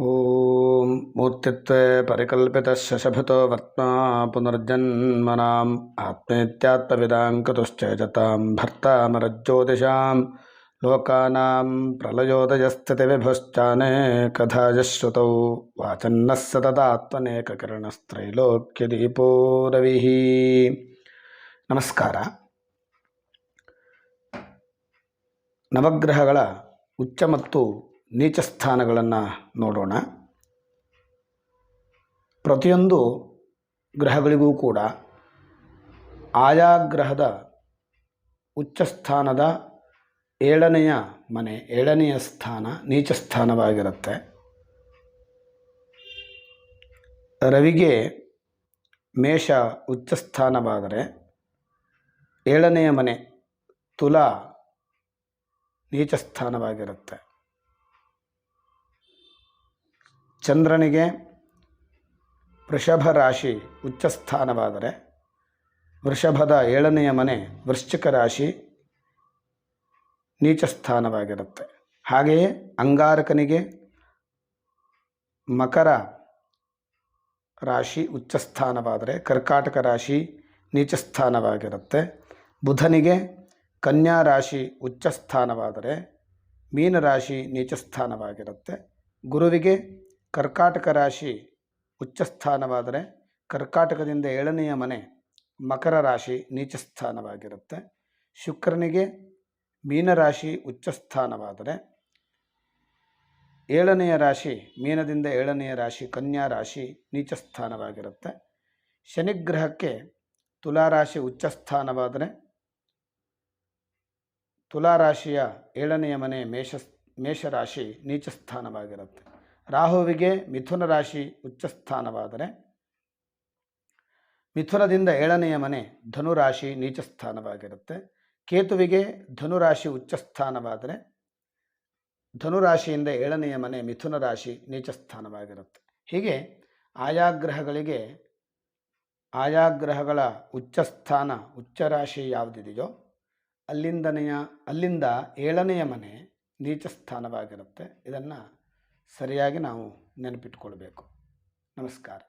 ॐ मूर्तित्वे परिकल्पितस्य शशभितो वर्त्मा पुनर्जन्मनाम् आत्मेत्यात्मविदां कुतुश्चेजतां भर्तामरज्योतिषां लोकानां प्रलयोदयस्थितिविभुश्चानेकधा श्रुतौ वाचन्नः सततात्मनेककिरणस्त्रैलोक्यदीपो रविः ನಮಸ್ಕಾರ ನವಗ್ರಹಗಳ ಉಚ್ಚ ಮತ್ತು ನೀಚ ಸ್ಥಾನಗಳನ್ನು ನೋಡೋಣ. ಪ್ರತಿಯೊಂದು ಗ್ರಹಗಳಿಗೂ ಕೂಡ ಆಯಾ ಗ್ರಹದ ಉಚ್ಚ ಸ್ಥಾನದ ಏಳನೆಯ ಮನೆ, ಏಳನೆಯ ಸ್ಥಾನ ನೀಚ ಸ್ಥಾನವಾಗಿರುತ್ತೆ ರವಿಗೆ ಮೇಷ ಉಚ್ಚ ಸ್ಥಾನವಾದರೆ ಏಳನೆಯ ಮನೆ ತುಲಾ ನೀಚ ಸ್ಥಾನವಾಗಿರುತ್ತೆ ಚಂದ್ರನಿಗೆ ವೃಷಭ ರಾಶಿ ಉಚ್ಚಸ್ಥಾನವಾದರೆ ವೃಷಭದ ಏಳನೆಯ ಮನೆ ವೃಶ್ಚಿಕ ರಾಶಿ ನೀಚ ಸ್ಥಾನವಾಗಿರುತ್ತೆ ಹಾಗೆಯೇ ಅಂಗಾರಕನಿಗೆ ಮಕರ ರಾಶಿ ಉಚ್ಚಸ್ಥಾನವಾದರೆ ಕರ್ಕಾಟಕ ರಾಶಿ ನೀಚ ಸ್ಥಾನವಾಗಿರುತ್ತೆ ಬುಧನಿಗೆ ಕನ್ಯಾ ರಾಶಿ ಉಚ್ಚಸ್ಥಾನವಾದರೆ ಮೀನರಾಶಿ ನೀಚಸ್ಥಾನವಾಗಿರುತ್ತೆ. ಗುರುವಿಗೆ ಕರ್ಕಾಟಕ ರಾಶಿ ಉಚ್ಚಸ್ಥಾನವಾದರೆ ಕರ್ಕಾಟಕದಿಂದ ಏಳನೆಯ ಮನೆ ಮಕರ ರಾಶಿ ನೀಚ ಸ್ಥಾನವಾಗಿರುತ್ತೆ ಶುಕ್ರನಿಗೆ ಮೀನರಾಶಿ ಉಚ್ಚಸ್ಥಾನವಾದರೆ ಏಳನೆಯ ರಾಶಿ ಮೀನದಿಂದ ಏಳನೆಯ ರಾಶಿ ಕನ್ಯಾ ರಾಶಿ ನೀಚ ಸ್ಥಾನವಾಗಿರುತ್ತೆ ಶನಿಗ್ರಹಕ್ಕೆ ತುಲಾರಾಶಿ ಉಚ್ಚಸ್ಥಾನವಾದರೆ ತುಲಾರಾಶಿಯ ಏಳನೆಯ ಮನೆ ಮೇಷ ಮೇಷರಾಶಿ ನೀಚ ಸ್ಥಾನವಾಗಿರುತ್ತೆ ರಾಹುವಿಗೆ ಮಿಥುನ ರಾಶಿ ಉಚ್ಚಸ್ಥಾನವಾದರೆ ಮಿಥುನದಿಂದ ಏಳನೆಯ ಮನೆ ಧನುರಾಶಿ ನೀಚ ಸ್ಥಾನವಾಗಿರುತ್ತೆ ಕೇತುವಿಗೆ ಧನುರಾಶಿ ಉಚ್ಚಸ್ಥಾನವಾದರೆ ಧನುರಾಶಿಯಿಂದ ಏಳನೆಯ ಮನೆ ಮಿಥುನ ರಾಶಿ ನೀಚ ಸ್ಥಾನವಾಗಿರುತ್ತೆ ಹೀಗೆ ಆಯಾ ಗ್ರಹಗಳಿಗೆ ಆಯಾ ಗ್ರಹಗಳ ಉಚ್ಚ ಸ್ಥಾನ ಉಚ್ಚ ರಾಶಿ ಯಾವುದಿದೆಯೋ ಅಲ್ಲಿಂದನೆಯ ಅಲ್ಲಿಂದ ಏಳನೆಯ ಮನೆ ನೀಚ ಸ್ಥಾನವಾಗಿರುತ್ತೆ ಇದನ್ನು ಸರಿಯಾಗಿ ನಾವು ನೆನಪಿಟ್ಕೊಳ್ಬೇಕು. ನಮಸ್ಕಾರ.